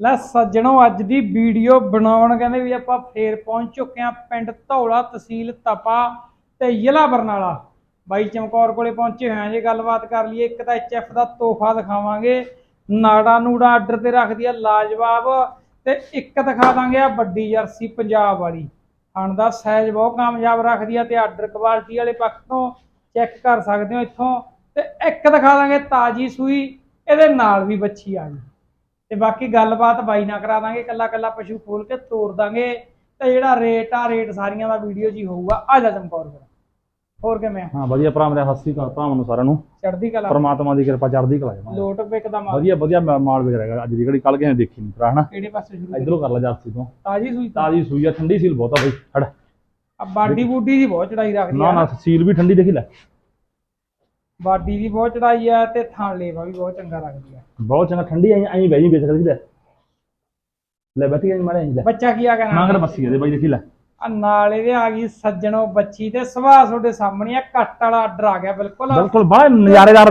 ਲੈ ਸੱਜਣੋ, ਅੱਜ ਦੀ ਵੀਡੀਓ ਬਣਾਉਣ ਕਹਿੰਦੇ ਵੀ ਆਪਾਂ ਫੇਰ ਪਹੁੰਚ ਚੁੱਕੇ ਆ ਪਿੰਡ ਧੌਲਾ ਤਹਿਸੀਲ ਤਪਾ ਤੇ ਜ਼ਿਲ੍ਹਾ ਬਰਨਾਲਾ। ਬਾਈ ਚਮਕੌਰ ਕੋਲੇ ਪਹੁੰਚੇ ਹੋਏ ਆ ਜੇ, ਗੱਲਬਾਤ ਕਰ ਲਈਏ। ਇੱਕ ਤਾਂ ਐਚਐਫ ਦਾ ਤੋਹਫਾ ਦਿਖਾਵਾਂਗੇ। ਨਾੜਾ ਨੂੜਾ ਆਰਡਰ ਤੇ ਰੱਖਦੀ ਆ ਲਾਜਵਾਬ ਤੇ ਇੱਕ ਦਿਖਾ ਦਾਂਗੇ ਆ ਵੱਡੀ ਜਰਸੀ ਪੰਜਾਬ ਵਾਲੀ। ਹਣ ਦਾ ਸਾਈਜ਼ ਬਹੁਤ ਕਾਮਯਾਬ ਰੱਖਦੀ ਆ ਤੇ ਆਰਡਰ ਕੁਆਲਿਟੀ ਵਾਲੇ ਪੱਖ ਤੋਂ ਚੈੱਕ ਕਰ ਸਕਦੇ ਹੋ ਇੱਥੋਂ। ਤੇ ਇੱਕ ਦਿਖਾ ਦਾਂਗੇ ਤਾਜੀ ਸੂਈ, ਇਹਦੇ ਨਾਲ ਵੀ ਬੱਚੀ ਆ ਗਈ। ਤੇ ਬਾਕੀ ਗੱਲਬਾਤ ਬਾਈ ਨਾਲ ਕਰਾ ਦਾਂਗੇ ਕੱਲਾ ਕੱਲਾ ਪਸ਼ੂ ਖੋਲ ਕੇ ਤੋਰ ਦਾਂਗੇ ਤੇ ਜਿਹੜਾ ਰੇਟ ਆ ਰੇਟ ਸਾਰੀਆਂ ਦਾ ਵੀਡੀਓ ਜੀ ਹੋਊਗਾ। ਆ ਜਾ ਚਮਕੌਰ ਫਿਰ। ਹੋਰ ਕਿਵੇਂ? ਹਾਂ ਵਧੀਆ ਭਰਾ ਮੇਰੇ ਸ੍ਰੀ ਅਕਾਲ ਭਰਾਵਾਂ ਨੂੰ ਸਾਰਿਆਂ ਨੂੰ। ਚੜ੍ਹਦੀ ਕਲਾ। ਪਰਮਾਤਮਾ ਦੀ ਕਿਰਪਾ ਚੜ੍ਹਦੀ ਕਲਾ ਜਮਾ ਲੋਟ ਪਿਕ ਦਾ ਮਾਲ। ਵਧੀਆ ਵਧੀਆ ਮਾਲ ਵਿਕ ਰਿਹਾ ਅੱਜ ਦੀ ਘੜੀ ਕੱਲ ਨੇ ਦੇਖੀ ਨਹੀਂ ਭਰਾ ਹਨਾ? ਕਿਹੜੇ ਪਾਸੇ ਸ਼ੁਰੂ ਇਧਰੋਂ ਕਰ ਲੈ ਜਾਸਤੀ ਤੋਂ। ਤਾਜੀ ਸੂਈ ਤਾਜੀ ਸੂਈ ਆ ਠੰਡੀ ਸੀਲ ਬਹੁਤ ਆ ਬਈ ਹੜ ਆ ਬਾਡੀ ਬੂਡੀ ਦੀ ਬਹੁਤ ਚੜਾਈ ਰੱਖਦੀ ਨਾ ਆ ਨਾ ਸੀਲ ਵੀ ਠੰਡੀ ਦੇਖੀ ਲੈ। ਬਾਡੀ ਦੀ ਬਹੁਤ ਚੜਾਈ ਆ ਤੇ ਥਣ ਲੇਵਾ ਵੀ ਬਹੁਤ ਚੰਗਾ ਰੱਖਦੀ ਆ। ਬਹੁਤ ਚੰਗਾ ਠੰਡੀ ਐਂ ਐਂ ਬੈਜੀ ਵੇਚ ਸਕਦੀ ਲੈ। ਲੈ ਬੈਠੀ ਐਂ ਮਾਰੇ ਐਂ ਲੈ ਬੱਚਾ ਕੀ ਆ ਮਾਂਗਰ ਕਹਿਣਾ ਬੱਸੀ ਇਹਦੇ ਬਾਈ ਦੇਖੀ ਲੈ। ਆ ਨਾਲ ਇਹਦੇ ਆ ਗਈ ਸੱਜਣੋ ਬੱਚੀ ਤੇ ਸੁਭਾਅ ਤੁਹਾਡੇ ਸਾਹਮਣੇ ਆ ਕੱਟ ਵਾਲਾ ਆਰਡਰ ਆ ਗਿਆ ਬਿਲਕੁਲ। ਬਿਲਕੁਲ ਬੜਾ ਨਜ਼ਾਰੇਦਾਰ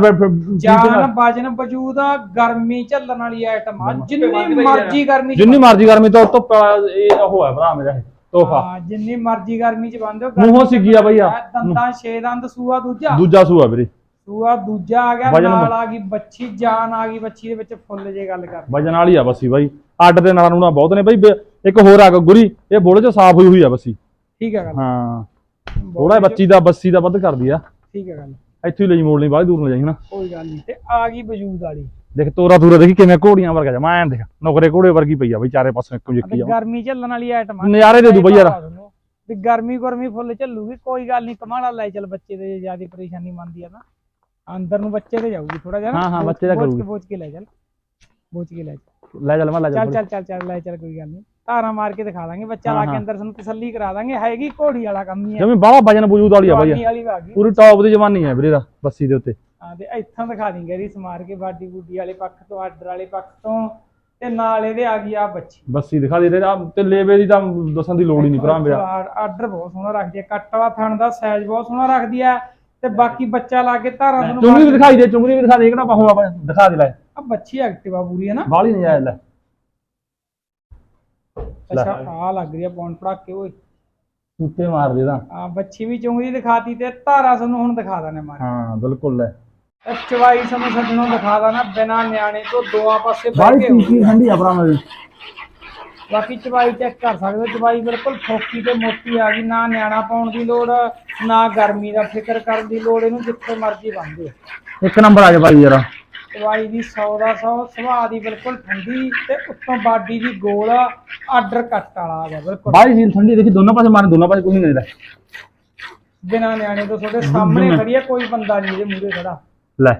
ਜਾਨ ਵਜਨ ਵਜੂਦ ਆ ਗਰਮੀ ਝੱਲਣ ਵਾਲੀ ਆਈਟਮ ਆ ਜਿੰਨੀ ਮਰਜ਼ੀ ਗਰਮੀ ਜਿੰਨੀ ਮਰਜ਼ੀ ਗਰਮੀ ਤੋਂ ਧੁੱਪ ਵਾਲਾ ਇਹ ਉਹ ਹੈ ਭਰਾ ਮੇਰਾ ਤੋਹਫਾ। ਹਾਂ ਜਿੰਨੀ ਮਰਜ਼ੀ ਗਰਮੀ ਚ ਬੰਦੋ ਮੂੰਹੋਂ ਸਿੱਗੀ ਆ ਬਈ ਆ। ਦੰਦਾਂ ਛੇ ਦੰਦ ਸੂਆ ਦੂਜਾ। ਦੂਜਾ ਸੂਆ ਵੀਰੇ। ਸੂਆ ਦੂਜਾ ਆ ਗਿਆ ਵਜਨ ਨਾਲ ਆ ਗਈ ਬੱਚੀ ਜਾਨ ਆ ਗਈ ਬੱਚੀ ਦੇ ਵਿੱਚ ਫੁੱਲ ਜੇ ਗੱਲ ਕਰ। ਵਜਨ ਵਾਲੀ ਆ ਬੱਸੀ ਬਾਈ। ਅੱਡ ਦੇ ਨਾਲ ਨੂਣਾ ਬਹੁਤ ਨੇ ਬਾਈ ਬ- ਇੱਕ ਹੋਰ ਆ ਗੁਰੀ ਇਹ ਬੋਲੇ ਚ ਸਾਫ਼ ਹੋਈ ਹੋਈ ਆ ਬੱਸੀ। ਠੀਕ ਹੈ ਗੱਲ। ਹਾਂ। ਥੋੜਾ ਬੱਚੀ ਦਾ ਬੱਸੀ ਦਾ ਵੱਧ ਕਰਦੀ ਆ। ਠੀਕ ਹੈ ਗੱਲ। ਇੱਥੇ ਹੀ ਲਈ ਮੋੜ ਲਈ ਬਾਹਲੀ ਦੂਰ ਨਾ ਜਾਈ ਹਨਾ। ਕੋਈ ਗੱਲ ਨਹੀਂ ਤੇ ਆ ਗਈ ਵਜੂਦ ਵਾਲੀ। ਦੇਖ ਤੋਰਾ ਤੂਰਾ ਦੇਖੀ ਕਿਵੇਂ ਘੋੜੀਆਂ ਵਰਗਾ ਜਮਾ ਐਂ ਦੇਖ ਨੌਕਰੇ ਘੋੜੇ ਵਰਗੀ ਪਈ ਆ ਬਈ ਚਾਰੇ ਪਾਸੋਂ ਇੱਕੋ ਜਿਹੀ ਤੇ ਆ। ਗਰਮੀ ਝੱਲਣ ਵਾਲੀ ਆਈਟਮ ਆ। ਨਜ਼ਾਰੇ ਦੇ ਦੂ ਬਈ ਯਾਰ। ਵੀ ਗਰਮੀ ਗਰਮੀ ਫੁੱਲ ਝੱਲੂਗੀ ਕੋਈ ਗੱਲ ਨਹੀਂ ਕਮਾਣਾ ਲੈ ਚੱਲ ਬੱਚੇ ਦੇ ਜ਼ਿਆਦਾ ਪਰੇਸ਼ਾਨੀ ਮੰਨਦੀ ਆ ਨਾ। ਅੰਦਰ ਨੂੰ ਬੱਚੇ ਤੇ ਜਾਊਗੀ ਥੋੜਾ ਜਿਹਾ ਹਾਂ, ਹਾਂ, ਬੋਚ- ਦਾ ਕਰੂਗੀ। ਬੋਚ ਕੇ ਲੈ ਚੱਲ। ਬੋਚ ਕੇ ਲੈ ਚੱਲ। ਲੈ ਚੱਲ ਮੈਂ ਲੈ ਚੱਲ ਚੱਲ ਚੱਲ ਚੱਲ ਲੈ ਚੱਲ ਕੋਈ ਗੱਲ ਨਹੀਂ। ਧਾਰਾਂ ਮਾਰ ਕੇ ਦਿਖਾ ਦਾਂਗੇ ਬੱਚਾ ਲਾ ਕੇ। ਅੰਦਰ ਸਾਨੂੰ ਤਸੱਲੀ ਕਰਾ ਦਾਂਗੇ। ਹੈਗੀ ਘੋੜੀ ਵਾਲਾ ਕੰਮ ਹੀ ਹੈ। ਜਿਵੇਂ ਬਾਹਲਾ ਵਜਨ ਬਜੂਦ ਵਾਲੀ ਆ ਬਈ। ਆ ਪੂਰੀ ਟੌਪ ਦੀ ਜਵਾਨੀ ਹੈ ਵੀਰੇ ਦਾ ਬੱਸੀ ਦੇ ਉੱਤੇ। ਹਾਂ ਤੇ ਇੱਥੋਂ ਦਿਖਾ ਦਿੰਗੇ ਰੀ ਸਮਾਰ ਕੇ ਬਾਡੀ ਬੂਡੀ ਵਾਲੇ ਪੱਖ ਤੋਂ ਆਰਡਰ ਵਾਲੇ ਪੱਖ ਤੋਂ ਤੇ ਨਾਲ ਇਹਦੇ ਆ ਗਈ ਆ ਬੱਚੀ। ਬੱਸੀ ਦਿਖਾ ਦੇ ਦੇ ਤੇ ਲੇਵੇ ਦੀ ਤਾਂ ਦੱਸਣ ਦੀ ਲੋੜ ਹੀ ਨਹੀਂ ਭਰਾ ਮੇਰਾ। ਆਰਡਰ ਬਹੁਤ ਸੋਹਣਾ ਰੱਖਦੀ ਹੈ। ਕੱਟ ਵਾਲਾ ਥਣ ਦਾ ਸਾਈਜ਼ ਬਹੁਤ ਸੋਹਣਾ ਰੱਖਦੀ ਹੈ। ਤੇ ਬਾਕੀ ਬੱਚਾ ਲਾ ਕੇ ਧਾਰਾਂ ਤੁਹਾਨੂੰ ਚੁੰਗਲੀ ਵੀ ਦਿਖਾਈ ਦੇ ਚੁੰਗਲੀ ਵੀ ਦਿਖਾ ਦੇ ਕਿਹੜਾ ਪਾਹੂ ਆਪਾਂ ਦਿਖਾ ਦੇ ਲੈ। ਆ ਬੱਚੀ ਐਕਟਿਵਾ ਪੂਰੀ ਹੈ ਨਾ? ਬਾਹਲੀ ਨਹੀਂ ਆਇਆ ਲੈ। ਅੱਛਾ ਆ ਲੱਗ ਰਹੀ ਹੈ ਪੌਣ ਪੜਾਕੇ ਓਏ। ਉੱਤੇ ਮਾਰ ਦੇ ਤਾਂ ਆ ਬੱਚੀ ਵੀ ਚੁੰਗਲੀ ਦਿਖਾਤੀ ਤੇ ਧਾਰਾ ਤੁਹਾਨੂੰ ਹੁਣ ਦਿਖਾ ਦਾਨੇ ਮਾਰ। ਹਾਂ ਬਿਲਕੁਲ ਲੈ। ਚਵਾਈ ਸਾਨੂੰ ਸੱਜਣੋਂ ਦਿਖਾ ਦਾਣਾ ਬਿਨਾ ਨਿਆਣੇ ਤੋਂ ਦੋਆਂ ਪਾਸੇ ਬਹਿ ਬਾਹਲੀ ਠੰਡੀ ਆ ਭਰਾ ਮੇਰੀ ਬਾਕੀ ਚਵਾਈ ਚੈੱਕ ਕਰ ਸਕਦੇ ਚਵਾਈ ਬਿਲਕੁਲ ਫੋਕੀ ਤੇ ਮੋਟੀ ਆ ਗਈ। ਨਾ ਨਿਆਣਾ ਪਾਉਣ ਦੀ ਲੋੜ ਨਾ ਗਰਮੀ ਦਾ ਫਿਕਰ ਕਰਨ ਦੀ ਲੋੜ। ਇਹਨੂੰ ਜਿੱਥੇ ਮਰਜ਼ੀ ਬੰਦੇ ਇੱਕ ਨੰਬਰ ਆ ਜਾ ਭਾਈ ਯਾਰ ਚਵਾਈ ਦੀ 100 ਦਾ 100 ਸੁਭਾਅ ਦੀ ਬਿਲਕੁਲ ਠੰਡੀ ਤੇ ਉੱਤੋਂ ਬਾਡੀ ਦੀ ਗੋਲ ਆਰਡਰ ਕੱਟ ਵਾਲਾ ਆ ਗਿਆ ਬਿਲਕੁਲ। ਬਾਹਲੀ ਸੀਲ ਠੰਡੀ ਦੇਖੀ ਦੋਨੋਂ ਪਾਸੇ ਮਾਰਨ ਦੋਨੋਂ ਪਾਸੇ ਕੁਝ ਨਹੀਂ ਲੈ ਬਿਨਾ ਨਿਆਣੇ ਤੋਂ ਤੁਹਾਡੇ ਸਾਹਮਣੇ ਖੜੀ ਹੈ ਕੋਈ ਬੰਦਾ ਨਹੀਂ ਇਹਦੇ ਮੂਹਰੇ ਖੜਾ। ਲੈ।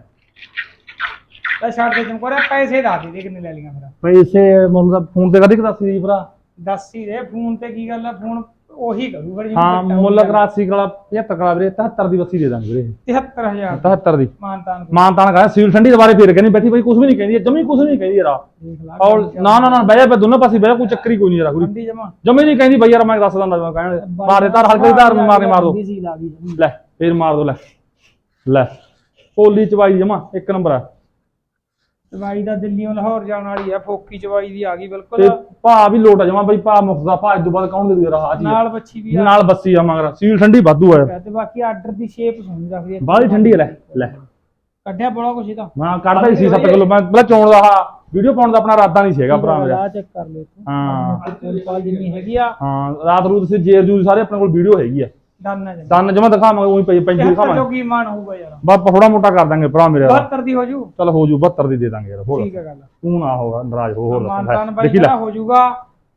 ਤਾਂ ਛੱਡ ਦੇ ਚਮਕੋਰਿਆ ਪੈਸੇ ਦੱਸ ਦੇ ਕਿੰਨੇ ਲੈ ਲਈਆਂ ਫਿਰ। ਪੈਸੇ ਮੈਨੂੰ ਤਾਂ ਫੋਨ ਤੇ ਕਦੀ ਕਦਾਸੀ ਦੀ ਭਰਾ। ਦੱਸ ਹੀ ਦੇ ਫੋਨ ਤੇ ਕੀ ਗੱਲ ਹੈ ਫੋਨ ਉਹੀ ਕਰੂ ਫਿਰ ਹਾਂ ਮੁੱਲ ਕਰਾਸੀ ਕਲਾ 75 ਕਲਾ ਵੀਰੇ 73 ਦੀ ਬੱਸੀ ਦੇ ਦਾਂਗੇ ਵੀਰੇ। 73000 73 ਦੀ। ਮਾਨਤਾਨ ਕੋ। ਮਾਨ ਤਾਨ ਕਹਾਂ ਸੀਲ ਠੰਡੀ ਦੇ ਬਾਰੇ ਫੇਰ ਕਹਿੰਦੀ ਬੈਠੀ ਬਈ ਕੁਝ ਵੀ ਨਹੀਂ ਕਹਿੰਦੀ ਜਮੀ ਕੁਝ ਨਹੀਂ ਕਹਿੰਦੀ ਯਾਰ। ਦੇਖ ਲਾ ਔਰ ਨਾ ਨਾ ਨਾ ਬਹਿ ਜਾ ਬਈ ਦੋਨੋਂ ਪਾਸੇ ਬਹਿ ਜਾ ਕੋਈ ਚੱਕਰੀ ਕੋਈ ਨਹੀਂ ਯਾਰ ਗੁਰੀ ਠੰਡੀ ਜਮਾ। ਜਮੀ ਨਹੀਂ ਕਹਿੰਦੀ ਬਈ ਯਾਰ ਮੈਂ ਦੱਸ ਦਿੰਦਾ ਮੈਂ ਕਹਿਣ। ਮਾਰੇ ਤਾਰ ਹਲਕੇ ਮਾਰ ਦੋ। ਲੈ ਫੇਰ ਮਾਰ ਦੋ ਲੈ। ਲੈ। ਪੋਲੀ ਚਵਾਈ ਜਮਾ ਇੱਕ ਨੰਬਰ ਆ। ਚਵਾਈ ਦਾ ਦਿੱਲੀੋਂ ਲਾਹੌਰ ਜਾਣ ਵਾਲੀ ਆ ਫੋਕੀ ਚਵਾਈ ਦੀ ਆ ਗਈ ਤੇ ਬਿਲਕੁਲ ਭਾ ਵੀ ਲੋਟ ਆ ਜਮਾ ਬਈ ਭਾ ਮੁਕਦਾ ਭਾ ਤੋਂ ਬਾਅਦ ਕੌਣ ਦੇ ਦੂਗਾ ਰਾਹ ਜੀ ਨਾਲ ਬੱਚੀ ਵੀ ਆ। ਨਾਲ ਬੱਸੀ ਆ ਮਗਰ ਸੀਲ ਠੰਡੀ ਵਾਧੂ ਆ। ਤੇ ਬਾਕੀ ਆਰਡਰ ਦੀ ਸ਼ੇਪ ਸੋਹਣੀ ਰੱਖਦੀ ਹੈ ਬਾਹਲੀ ਠੰਡੀ ਆ ਲੈ ਲੈ। ਕੱਢਿਆ ਬੜਾ ਕੁਛ ਇਹਦਾ। ਮੈਂ ਕੱਢਦਾ ਹੀ ਸੀ 7 ਕਿਲੋ ਮੈਂ ਪਹਿਲਾਂ ਚੋਣ ਦਾ ਆਹ ਵੀਡੀਓ ਪਾਉਣ ਦਾ ਆਪਣਾ ਇਰਾਦਾ ਨਹੀਂ ਸੀਗਾ ਭਰਾ ਮੇਰਾ। ਆ ਚੈੱਕ ਕਰ ਲੈ ਤੂੰ ਹਾਂ। ਕੋਲ ਪਾਲ ਜਿੰਨੀ ਹੈਗੀ ਆ। ਹਾਂ ਰਾਤ ਰੂਤ ਸੀ ਜੇਰ ਜੂਰ ਸਾਰੇ ਆਪਣੇ ਕੋਲ ਵੀਡੀਓ ਹੈਗੀ ਆ। ਡਨ ਨਾ ਜਾਏ ਦੰਨ ਜਮਾ ਦਿਖਾਵਾਂਗੇ ਉਹੀ ਪਈ ਪੈਂਤੀ ਦਿਖਾਵਾਂਗੇ। ਜੋ ਕੀ ਮਾਨ ਹੋਊਗਾ ਯਾਰ। ਬਸ ਥੋੜਾ ਮੋਟਾ ਕਰ ਦਾਂਗੇ ਭਰਾ ਮੇਰੇ ਦਾ। 72 ਦੀ ਹੋ ਜੂ? ਚਲ ਹੋ ਜੂ 72 ਦੀ ਦੇ ਦਾਂਗੇ ਯਾਰ ਹੋਰ। ਠੀਕ ਹੈ ਗੱਲ। ਤੂੰ ਨਾ ਹੋਗਾ ਨਾਰਾਜ਼ ਹੋ ਹੋਰ ਦੇਖੀ ਲੈ। ਹੋ ਜੂਗਾ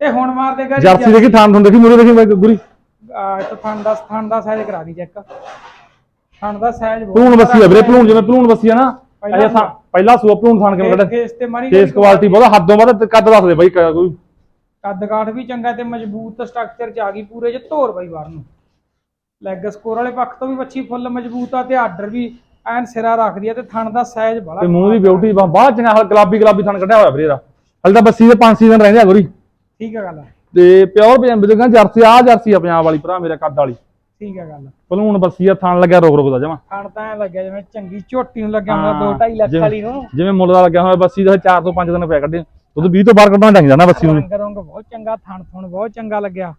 ਤੇ ਹੁਣ ਮਾਰ ਦੇਗਾ ਜਰਸੀ ਦੇਖੀ ਥਾਨ ਥੁਨ ਦੇਖੀ ਮੂਰੇ ਦੇਖੀ ਮੈਂ ਗੁਰੀ। ਤੇ ਥਣ ਦਾ ਥਣ ਦਾ ਸਾਈਜ਼ ਕਰਾ ਦੀ ਚੈੱਕ। ਥਣ ਦਾ ਸਾਈਜ਼ ਪਲੂਣ ਬੱਸੀ ਆ ਵੀਰੇ ਪਲੂਣ ਜਿਵੇਂ ਪਲੂਣ ਬੱਸੀ ਆ ਨਾ ਪਹਿਲਾਂ ਥਾਂ ਪਹਿਲਾ ਸੂਆ ਪਲੂਣ ਥਾਨ ਕਿਵੇਂ ਕੱਢ? ਫੇਸ ਤੇ ਮਾਰੀ ਕੇਸ ਕੁਆਲਿਟੀ ਬਹੁਤਾ ਹੱਦੋਂ ਵੱਧ ਕੱਦ ਦੱਸ ਦੇ ਬਾਈ ਕੋਈ। ਕੱਦ ਕਾਠ ਵੀ ਚੰਗਾ ਤੇ ਮਜ਼ਬੂਤ ਸਟਰਕਚਰ ਚ ਆ ਗਈ ਪੂਰੇ ਚ ਧੋਰ ਬਈ ਬਾਹਰ ਨੂੰ। ਲੈਗ ਸਕੋਰ ਵਾਲੇ ਪੱਖ ਤੋਂ ਵੀ ਬੱਚੀ ਫੁੱਲ ਮਜ਼ਬੂਤ ਆ ਤੇ ਆਰਡਰ ਵੀ ਐਨ ਸਿਰਾ ਰੱਖਦੀ ਆ ਤੇ ਥਣ ਦਾ ਸਾਈਜ਼ ਬੜਾ ਤੇ ਮੂੰਹ ਦੀ ਬਿਊਟੀ ਬਾਹਰ ਚੰਗਾ ਹਲ ਗੁਲਾਬੀ ਗੁਲਾਬੀ ਥਾਨ ਕੱਢਿਆ ਹੋਇਆ ਵੀਰੇ ਦਾ। ਹਲ ਤਾਂ ਬੱਸੀ ਦੇ 5 ਸੀਜ਼ਨ ਰਹਿੰਦੇ ਆ ਗੁਰੀ। ਠੀਕ ਹੈ ਗੱਲ ਤੇ ਪਿਓਰ ਪੰਜਾਬੀ ਦੇ ਕਹਿੰਦੇ ਜਰਸੀ ਆ ਜਰਸੀ ਆ ਪੰਜਾਬ ਵਾਲੀ ਭਰਾ ਮੇਰਾ ਕੱਦ ਵਾਲੀ। ਠੀਕ ਹੈ ਗੱਲ ਪਲੂਣ ਬੱਸੀ ਆ ਥਾਨ ਲੱਗਿਆ ਰੋਕ ਰੋਕ ਦਾ ਜਮਾ। ਥਣ ਤਾਂ ਲੱਗਿਆ ਜਿਵੇਂ ਚੰਗੀ ਝੋਟੀ ਨੂੰ ਲੱਗਿਆ ਹੁੰਦਾ ਹਾਂ, 2.5 ਲੱਖ ਵਾਲੀ ਨੂੰ। ਜਿਵੇਂ ਮੁੱਲ ਦਾ ਲੱਗਿਆ ਹੋਇਆ ਬੱਸੀ ਦਾ 4 ਤੋਂ 5 ਦਿਨ ਪਿਆ ਕੱਢੇ। ਦੁੱਧ 20 ਤੋਂ ਬਾਹਰ ਕੱਢਣਾ ਡੰਗ ਜਾਣਾ ਬੱਸੀ ਨੂੰ ਰੰਗ ਰੰਗ ਬਹੁਤ ਚੰਗਾ ਥਣ ਥਣ ਬਹੁਤ ਚੰਗਾ ਲੱਗਿਆ।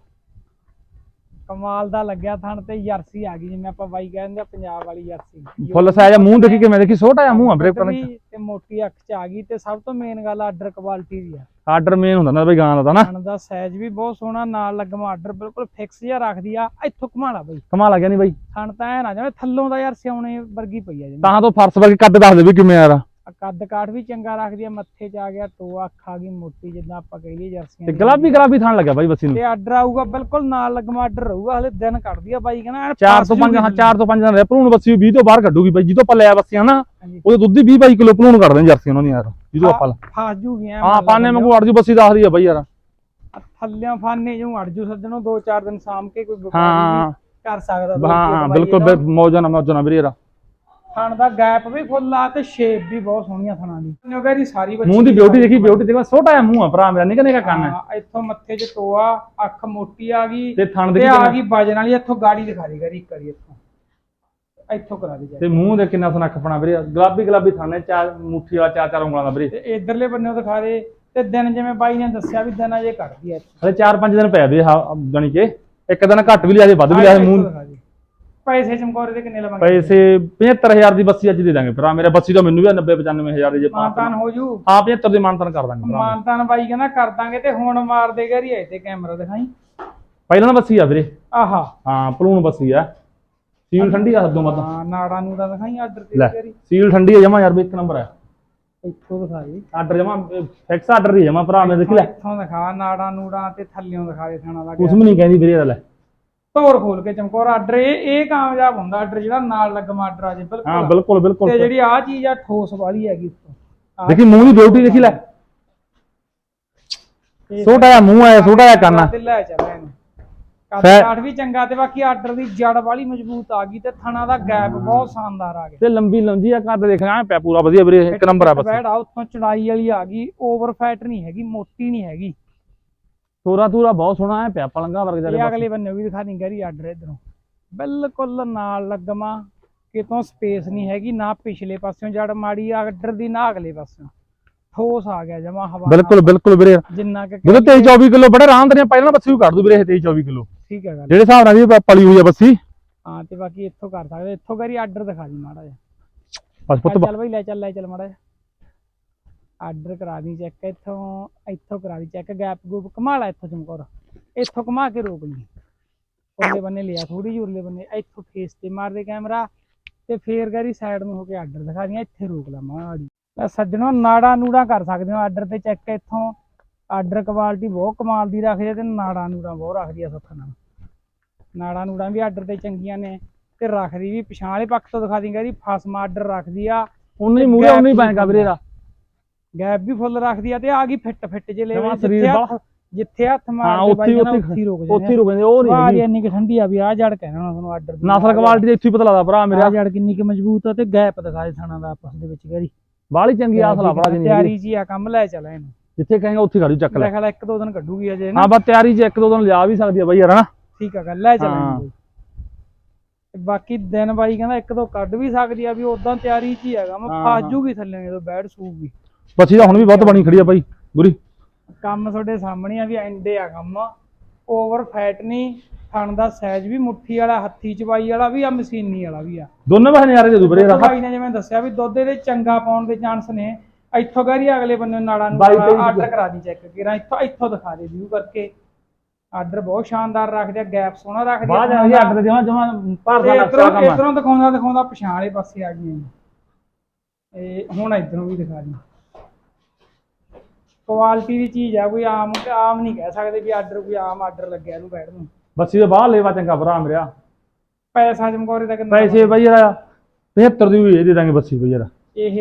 ਕਮਾਲ ਦਾ ਲੱਗਿਆ ਥਣ ਤੇ ਜਰਸੀ ਆ ਗਈ ਜਿਵੇਂ ਆਪਾਂ ਬਾਈ ਕਹਿੰਦੇ ਆ ਪੰਜਾਬ ਵਾਲੀ ਜਰਸੀ। ਫੁੱਲ ਸਾਈਜ਼ ਮੂੰਹ ਦੇਖੀ ਕਿਵੇਂ ਦੇਖੀ? ਛੋਟਾ ਜਿਹਾ ਮੂੰਹ ਆ ਬ੍ਰੇਕ ਵੀ ਤੇ ਮੋਟੀ ਅੱਖ ਚ ਆ ਗਈ ਤੇ ਸਭ ਤੋਂ ਮੇਨ ਗੱਲ ਆਰਡਰ ਕੁਆਲਿਟੀ ਦੀ ਆ। ਆਰਡਰ ਮੇਨ ਹੁੰਦਾ ਨਾ ਬਈ ਗਾਂ ਦਾ ਨਾ। ਥਣ ਦਾ ਸਾਈਜ਼ ਵੀ ਬਹੁਤ ਸੋਹਣਾ ਨਾਲ ਲੱਗਮਾ ਆਰਡਰ ਬਿਲਕੁਲ ਫਿਕਸ ਜਿਹਾ ਰੱਖਦੀ ਆ ਇੱਥੋਂ ਘੁਮਾਣਾ ਬਈ। ਕਮਾਲ ਆ ਗਿਆ ਨਹੀਂ ਬਈ। ਥਣ ਤਾਂ ਐ ਨਾ ਜਿਵੇਂ ਥੱਲੋਂ ਦਾ ਯਾਰ ਸਿਉਣੇ ਵਰਗੀ ਪਈ ਆ ਜਿਵੇਂ। ਤਾਂ ਤੋਂ ਫਰਸ ਵਰਗੀ ਕੱਦ ਦੱਸ ਦੇ ਵੀ ਕਿਵੇਂ ਯਾਰ ਕੱਦ ਕਾਠ ਵੀ ਚੰਗਾ ਰੱਖਦੀ ਆ ਮੱਥੇ 'ਚ ਆ ਗਿਆ ਟੋਆ ਅੱਖ ਆ ਗਈ ਮੋਟੀ ਜਿੱਦਾਂ ਆਪਾਂ ਕਹੀਏ ਤੇ ਜਰਸੀਆਂ ਗੁਲਾਬੀ ਗੁਲਾਬੀ ਥਾਣ ਲੱਗਿਆ ਬਾਈ ਬੱਸੀ ਨੂੰ। ਤੇ ਆਰਡਰ ਆਊਗਾ ਬਿਲਕੁਲ ਨਾਲ ਲੱਗਮਾ ਆਰਡਰ ਰਹੂਗਾ ਹਲੇ ਦਿਨ ਕੱਢਦੀ ਆ ਬਾਈ ਕਹਿੰਦਾ ਐਨ 4 ਫਸ ਤੋਂ 5 ਜੂਗੀ ਹਾਂ 4 ਤੋਂ 5 ਦਿਨ ਰਹਿ ਬੱਸੀ 20 ਤੋਂ ਬਾਹਰ ਕੱਢੂਗੀ ਬਾਈ ਜਿੱਦੋਂ ਆਪਾਂ ਲਿਆ ਬੱਸੀਆਂ ਨਾ ਹਾਂਜੀ। ਉਹਦੇ ਦੁੱਧ ਹੀ 20 22 ਕਿਲੋ ਭਲੂਣ ਕੱਢਦੇ ਨੇ ਜਰਸੀ ਉਹਨਾਂ ਦੀ ਯਾਰ ਜਿੱਦੋਂ ਆਪਾਂ ਫਸ ਜੂਗੀ ਐ ਹਾਂ ਪਾਣੇ ਵਾਂਗੂ ਅੜ ਜੂ ਬੱਸੀ ਦੱਸਦੀ ਆ ਬਾਈ ਯਾਰ। ਥੱਲਿਆਂ ਫਾਨੇ ਜੂ ਅੜ ਜੂ ਸੱਜਣੋ ਦੋ ਚਾਰ ਦਿਨ ਸਾਂਭ ਕੇ ਕੋਈ ਹਾਂ। ਵਪਾਰੀ ਵੀ ਕਰ ਸਕਦਾ ਦੋ ਹਾਂ ਹਾਂ ਬਿਲਕੁਲ ਬਿਲ- ਮੌਜਾਂ ਨਾਲ ਮੌਜਾਂ ਵੀਰੇ ਯਾਰ। ਥਣ ਦਾ ਗੈਪ ਵੀ ਫੁੱਲ ਆ ਤੇ ਸ਼ੇਪ ਵੀ ਬਹੁਤ ਸੋਹਣੀਆਂ ਥਣਾਂ ਦੀ। ਕਿਉਂਕਿ ਇਹਦੀ ਸਾਰੀ ਬੱਚੀ ਮੂੰਹ ਦੀ ਬਿਊਟੀ ਦੇਖੀ ਬਿਊਟੀ ਦੇਖੋ ਛੋਟਾ ਜਿਹਾ ਮੂੰਹ ਆ ਭਰਾ ਮੇਰਾ ਨਿੱਕਾ ਨਿੱਕਾ ਕੰਨ ਹੈ ਹਾਂ, ਇੱਥੋਂ ਮੱਥੇ 'ਚ ਟੋਆ ਅੱਖ ਮੋਟੀ ਆ ਗਈ ਤੇ ਥਣ ਦੇਖੀ ਆ ਗਈ ਵਜਨ ਵਾਲੀ ਇੱਥੋਂ ਗਾੜੀ ਦਿਖਾ ਦੇ ਗਰੀ ਕਰੀ ਇੱਥੋਂ। ਇੱਥੋਂ ਕਰਾ ਦੇ ਜਾ ਤੇ ਮੂੰਹ ਦੇ ਕਿੰਨਾ ਸੁਨੱਖ ਪਣਾ ਵੀਰੇ ਗੁਲਾਬੀ ਗੁਲਾਬੀ ਥਾਣੇ ਚਾਰ ਮੁੱਠੀ ਵਾਲਾ ਚਾਰ ਚਾਰ ਉਂਗਲਾਂ ਦਾ ਵੀਰੇ। ਤੇ ਇਧਰਲੇ ਬੰਨੇ ਦਿਖਾ ਦੇ ਤੇ ਦਿਨ ਜਿਵੇਂ ਬਾਈ ਨੇ ਦੱਸਿਆ ਵੀ ਦਿਨ ਅਜੇ ਕੱਢਦੀ ਐ। ਹਲੇ 4-5 ਦਿਨ ਪੈ ਦੇ ਜਾਣੀ ਕਿ ਇੱਕ ਦਿਨ ਘੱਟ ਵੀ ਲਿਆ ਜੇ ਵੱਧ ਵੀ ਲਿਆ ਮੂੰਹ ਦੇ। ਪੈਸੇ ਚਮਕੌਰੇ ਦੇ ਕਿੰਨੇ ਲਵਾਂਗੇ? ਪੈਸੇ 75000 ਦੀ ਬੱਸੀ ਅੱਜ ਦੇ ਦਾਂਗੇ ਭਰਾ ਮੇਰੇ ਬੱਸੀ ਤਾਂ ਮੈਨੂੰ ਵੀ 90 95000 ਦੀ ਜੇ ਮਾਨਤਾਨ ਹੋ ਜੂ। ਹਾਂ 75 ਦੀ ਮਾਨਤਨ ਕਰ ਦਾਂਗੇ ਭਰਾ। ਮਾਨਤਾਨ ਬਾਈ ਕਹਿੰਦਾ ਕਰ ਦਾਂਗੇ ਤੇ ਹੁਣ ਮਾਰ ਦੇ ਗਰੀ ਐ ਤੇ ਕੈਮਰਾ ਦਿਖਾਈ। ਪਹਿਲਾਂ ਤਾਂ ਬੱਸੀ ਆ ਵੀਰੇ। ਆਹਾ। ਹਾਂ ਪਲੂਣ ਬੱਸੀ ਆ। ਸੀਲ ਠੰਡੀ ਆ ਹੱਦੋਂ ਮਤ ਹਾਂ ਨਾੜਾ ਨੂੰ ਦਾ ਦਿਖਾਈ ਆਰਡਰ ਤੇ ਗਰੀ। ਸੀਲ ਠੰਡੀ ਆ ਜਮਾ ਯਾਰ ਵੀ ਇੱਕ ਨੰਬਰ ਆ। ਇੱਥੋਂ ਦਿਖਾ ਦੇ ਆਰਡਰ ਜਮਾ ਫਿਕਸ ਆਰਡਰ ਹੀ ਜਮਾ ਭਰਾ ਮੇਰੇ ਦੇਖ ਲੈ ਇੱਥੋਂ ਦਿਖਾ ਨਾੜਾ ਨੂੜਾ ਤੇ ਥੱਲਿਓਂ ਦਿਖਾ ਦੇ ਥਾਣਾ ਦਾ ਕੁਛ ਵੀ ਨਹੀਂ ਕਹਿੰਦੀ ਵੀਰੇ ਲੈ। ਤੋਰ ਖੋਲ ਕੇ ਚਮਕੌਰ ਆਰਡਰ ਇਹ ਇਹ ਕਾਮਯਾਬ ਹੁੰਦਾ ਆਰਡਰ ਜਿਹੜਾ ਨਾਲ ਲੱਗਮ ਆਰਡਰ ਆ ਜੇ ਹਾਂ ਬਿਲਕੁਲ ਬਿਲਕੁਲ। ਬਿਲਕੁਲ ਤੇ ਜਿਹੜੀ ਆ ਚੀਜ਼ ਆ ਠੋਸ ਵਾਲੀ ਹੈਗੀ ਉੱਤੋਂ। ਦੇਖੀ ਮੂੰਹ ਦੀ ਬਿਊਟੀ ਦੇਖੀ ਲੈ। ਛੋਟਾ ਜਿਹਾ ਮੂੰਹ ਆ ਛੋਟਾ ਜਿਹਾ ਕੰਨ ਆ। ਲੈ ਚੱਲ ਇਹਨੂੰ ਕਾਠ ਵੀ ਚੰਗਾ ਤੇ ਬਾਕੀ ਆਰਡਰ ਦੀ ਜੜ ਵਾਲੀ ਮਜ਼ਬੂਤ ਆ ਗਈ ਤੇ ਥਣਾ ਦਾ ਗੈਪ ਬਹੁਤ ਸ਼ਾਨਦਾਰ ਆ ਗਿਆ। ਤੇ ਲੰਬੀ ਲੰਜੀ ਆ ਕੱਦ ਦੇਖਣਾ ਪਿਆ ਪੂਰਾ ਵਧੀਆ ਵੀਰੇ ਇੱਕ ਨੰਬਰ ਆ ਬੱਸੀ। ਆ ਉੱਥੋਂ ਚੜਾਈ ਵਾਲੀ ਆ ਗਈ ਓਵਰ ਫੈਟ ਨਹੀਂ ਹੈਗੀ ਮੋਟੀ ਨਹੀਂ ਹੈਗੀ। ਤੋਰਾ ਤੂਰਾ ਬਹੁਤ ਸੋਹਣਾ ਹੈ ਪਿਆ ਪਲੰਗਾ ਵਰਗਾ ਇਹ ਜਿਹੜੇ ਅਗਲੇ ਬੰਨੇ ਵੀ ਦਿਖਾ ਦੀ ਗਰੀ ਆਰਡਰ ਇਧਰੋਂ। ਬਿਲਕੁਲ ਨਾਲ ਲੱਗਮਾ ਕਿਤੋਂ ਸਪੇਸ ਨਹੀਂ ਹੈਗੀ ਨਾ ਪਿਛਲੇ ਪਾਸਿਓਂ ਜੜ ਮਾੜੀ ਆਰਡਰ ਦੀ ਨਾ ਅਗਲੇ ਪਾਸਿਓਂ। ਠੋਸ ਆ ਗਿਆ ਜਮਾ ਹਵਾ। ਬਿਲਕੁਲ ਬਿਲਕੁਲ ਵੀਰੇ। ਜਿੰਨਾ ਕਿ ਜਦੋਂ 23 24 ਕਿਲੋ ਬੜੇ ਆਰਾਮ ਦੇ ਪਹਿਲਾਂ ਬੱਸੀ ਵੀ ਕੱਢ ਦੂ ਵੀਰੇ ਇਹ 23 24 ਕਿਲੋ। ਠੀਕ ਹੈ ਗੱਲ। ਜਿਹੜੇ ਹਿਸਾਬ ਨਾਲ ਵੀ ਪਲੀ ਹੋਈ ਆ ਬੱਸੀ। ਹਾਂ ਤੇ ਬਾਕੀ ਇੱਥੋਂ ਕਰ ਸਕਦੇ ਇੱਥੋਂ ਗਰੀ ਆਰਡਰ ਦਿਖਾ ਦੀ ਮਾੜਾ ਜਿਹਾ। ਬਸ ਪੁੱਤ ਚੱਲ ਬਈ ਲੈ ਚੱਲ ਲੈ ਚੱਲ ਮਾੜਾ ਜਿਹਾ। ਆਰਡਰ ਕਰਾ ਦੀ ਚੈੱਕ ਇੱਥੋਂ ਇੱਥੋਂ ਕਰਾ ਦੀ ਚੈੱਕ ਗੈਪ ਗੂਪ ਕਮਾ ਲੈ ਇੱਥੋਂ ਚਮਕੌਰ। ਇੱਥੋਂ ਕਮਾ ਕੇ ਰੋਕ ਲਈ। ਉਰਲੇ ਬੰਨੇ ਲਿਆ ਥੋੜੀ ਜਿਹੀ ਉਰਲੇ ਬੰਨੇ ਇੱਥੋਂ ਫੇਸ ਤੇ ਮਾਰ ਦੇ ਕੈਮਰਾ ਤੇ ਫੇਰ ਗਰੀ ਸਾਈਡ ਨੂੰ ਹੋ ਕੇ ਆਰਡਰ ਦਿਖਾ ਦੀਆਂ ਇੱਥੇ ਰੋਕ ਲਾ ਮਾੜੀ। ਤਾਂ ਸੱਜਣੋ ਨਾੜਾ ਨੂੜਾ ਕਰ ਸਕਦੇ ਹੋ ਆਰਡਰ ਤੇ ਚੈੱਕ ਇੱਥੋਂ। ਆਰਡਰ ਕੁਆਲਿਟੀ ਬਹੁਤ ਕਮਾਲ ਦੀ ਰੱਖਦੀ ਹੈ ਤੇ ਨਾੜਾ ਨੂੜਾ ਬਹੁਤ ਰੱਖਦੀ ਆ ਸੁੱਖ ਨਾਲ। ਨਾੜਾ ਨੂੜਾ ਵੀ ਆਰਡਰ ਤੇ ਚੰਗੀਆਂ ਨੇ ਤੇ ਰੱਖਦੀ ਵੀ ਪਛਾਣ ਵਾਲੇ ਪੱਖ ਤੋਂ ਦਿਖਾ ਦਿੰਗਾ ਜੀ ਫਸਮ ਆਰਡਰ ਰੱਖਦੀ ਆ। ਉਨੀ ਮੂਹਰੇ ਉਨੀ ਪੈਂਗਾ ਵੀਰੇ ਦਾ। ਗੈਪ ਵੀ ਫੁੱਲ ਰੱਖਦੀ ਆ ਤੇ ਆ ਗਈ ਫਿੱਟ ਫਿੱਟ ਜੇ ਲੈਵੇ ਸਰੀਰ ਜਿੱਥੇ। ਹੱਥ ਜਿੱਥੇ ਹੱਥ ਹਾਂ ਮਾਰਦੇ ਬਾਈ ਜਾਣਾ ਉੱਥੇ ਰੁਕ ਉੱਥੇ ਹੀ ਜਾਂਦੇ ਉਹ ਨਹੀਂ। ਆ। ਇੰਨੀ ਕਿ ਠੰਡੀ ਆ ਵੀ ਆ ਜੜ ਕਹਿਣਾ ਹੁਣ ਤੁਹਾਨੂੰ ਆਰਡਰ ਨਸਲ ਕੁਆਲਿਟੀ ਦੇ ਇੱਥੇ ਹੀ ਪਤਾ ਲੱਗਦਾ ਭਰਾ ਮੇਰਾ। ਆ ਜੜ ਕਿੰਨੀ ਕਿ ਮਜ਼ਬੂਤ ਆ ਤੇ ਗੈਪ ਦਿਖਾ ਦੇ ਥਾਣਾ ਦਾ ਆਪਸ ਦੇ ਵਿੱਚ ਗਰੀ। ਬਾਹਲੀ ਚੰਗੀ ਆਸਲਾ ਭਰਾ ਜੀ ਤਿਆਰੀ ਜੀ ਆ ਕੰਮ ਲੈ ਚੱਲ ਇਹਨੂੰ। ਜਿੱਥੇ ਕਹੇਗਾ ਉੱਥੇ ਖੜੂ ਚੱਕ ਲੈ। ਇੱਕ ਦੋ ਦਿਨ ਕੱਢੂਗੀ ਅਜੇ ਨਾ? ਹਾਂ ਬਸ ਤਿਆਰੀ 'ਚ ਇੱਕ ਦੋ ਦਿਨ ਲਿਆ ਵੀ ਸਕਦੀ ਆ ਬਾਈ ਯਾਰ ਹਨਾ ਠੀਕ ਆ ਗੱਲ ਲੈ ਚੱਲ ਹਾਂ। ਇਹਨੂੰ ਤੇ ਬਾਕੀ ਦਿਨ ਬਾਈ ਕਹਿੰਦਾ ਇੱਕ ਦੋ ਕੱਢ ਵੀ ਸਕਦੀ ਆ ਵੀ ਉਦਾਂ ਤਿਆਰੀ 'ਚ ਹੀ ਹੈਗਾ ਮੈਂ। ਫਸ ਜੂਗੀ ਥੱਲੇ ਜਦੋਂ ਬੈਠ ਸੂਗੀ। ਤਾਂ ਹੁਣ ਵੀ ਬਹੁਤ ਬਣੀ ਖੜੀ ਆ ਬਾਈ ਗੁਰੀ ਕੰਮ ਤੁਹਾਡੇ ਸਾਹਮਣੇ ਆ ਵੀ ਐਂਡੇ ਆ ਕੰਮ। ਓਵਰ ਫੈਟ ਨਹੀਂ ਥਣ ਦਾ ਸਾਈਜ਼ ਵੀ ਮੁੱਠੀ ਵਾਲਾ ਹੱਥੀ ਚਵਾਈ ਵਾਲਾ ਵੀ ਆ ਮਸ਼ੀਨੀ ਵਾਲਾ ਵੀ ਆ। ਦੋਨੋਂ ਬਹਿ ਨਿਆਰੇ ਦੇ ਦੂ ਵੀਰੇ ਦੁੱਧ ਭਾਈ ਨੇ ਜਿਵੇਂ ਦੱਸਿਆ ਵੀ ਦੁੱਧ ਇਹਦੇ ਚੰਗਾ ਪਾਉਣ ਦੇ ਚਾਂਸ ਨੇ। ਇੱਥੋਂ ਕਰੀ ਅਗਲੇ ਬੰਨੇ ਨਾਲਾਂ ਨੂੰ ਬਾਈ ਦੀ ਆਰਡਰ ਕਰਾ ਦੀ ਚੈੱਕ ਕਰਾਂ ਇੱਥੋਂ ਇੱਥੋਂ ਦਿਖਾ ਦੇ ਵਿਊ ਕਰਕੇ। ਆਰਡਰ ਬਹੁਤ ਸ਼ਾਨਦਾਰ ਰੱਖਦੇ ਆ ਗੈਪ ਸੋਹਣਾ ਰੱਖਦੇ ਬਾਅਦ ਆ ਗਿਆ ਅੱਡ ਜਮਾ ਜਮਾ ਭਾਰ ਦਾ ਨਕਸ਼ਾ ਇਧਰੋਂ ਕੰਮ ਆ। ਇਧਰੋਂ ਦਿਖਾਉਂਦਾ ਦਿਖਾਉਂਦਾ ਪਛਾਣ ਵਾਲੇ ਪਾਸੇ ਆ ਗਈਆਂ ਇਹ ਹੁਣ ਇਧਰੋਂ ਵੀ ਦਿਖਾ ਦੀ। ਕੁਆਲਿਟੀ ਦੀ ਚੀਜ਼ ਆ ਕੋਈ ਆਮ ਆਮ ਨਹੀਂ ਕਹਿ ਸਕਦੇ ਵੀ ਆਰਡਰ ਕੋਈ ਆਮ ਆਰਡਰ ਲੱਗਿਆ ਇਹਨੂੰ ਬੈਠ ਨੂੰ। ਬੱਸੀ ਦੇ ਬਾਹਰ ਲੈਵਾ ਚੰਗਾ ਭਰਾ ਮੇਰਾ ਪੈਸਾ ਜਮਕੌਰੇ ਦਾ ਕਿੰਨਾ ਪੈਸੇ ਬਾਈ ਯਾਰ 75 ਦੀ ਵੀ ਇਹ ਦੇ ਦਾਂਗੇ ਬੱਸੀ ਬਾਈ ਯਾਰ ਇਹ?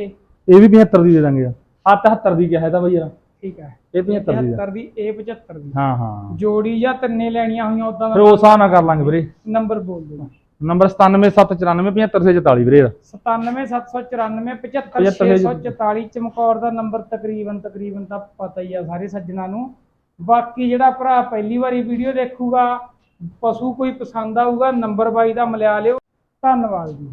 ਇਹ ਵੀ 75 ਦੀ ਦੇ ਦਾਂਗੇ ਆ। 73 ਦੀ ਕਿਹਾ ਤਾਂ ਬਾਈ ਯਾਰ ਠੀਕ ਹੈ ਇਹ 75 ਦੀ ਆ। 75 ਦੀ ਇਹ 75 ਦੀ। ਹਾਂ ਹਾਂ। ਜੋੜੀ ਜਾਂ ਤਿੰਨੇ ਲੈਣੀਆਂ ਹੋਈਆਂ ਉਦਾਂ ਫਿਰ ਉਸ ਹਿਸਾਬ ਨਾਲ ਕਰ ਲਾਂਗੇ ਵੀਰੇ। ਨੰਬਰ ਬੋਲ ਦਿਓ। ਨੰਬਰ 9779475644 ਵੀਰੇ ਇਹਦਾ। 97794 75644 ਚਮਕੌਰ ਦਾ ਨੰਬਰ ਤਕਰੀਬਨ ਤਕਰੀਬਨ ਤਾਂ ਪਤਾ ਹੀ ਆ ਸਾਰੇ ਸੱਜਣਾ ਨੂੰ। ਬਾਕੀ ਜਿਹੜਾ ਭਰਾ ਪਹਿਲੀ ਵਾਰੀ ਵੀਡੀਓ ਦੇਖੂਗਾ, ਪਸ਼ੂ ਕੋਈ ਪਸੰਦ ਆਊਗਾ, ਨੰਬਰ ਬਾਈ ਦਾ ਮਿਲਾ ਲਿਓ। ਧੰਨਵਾਦ ਜੀ।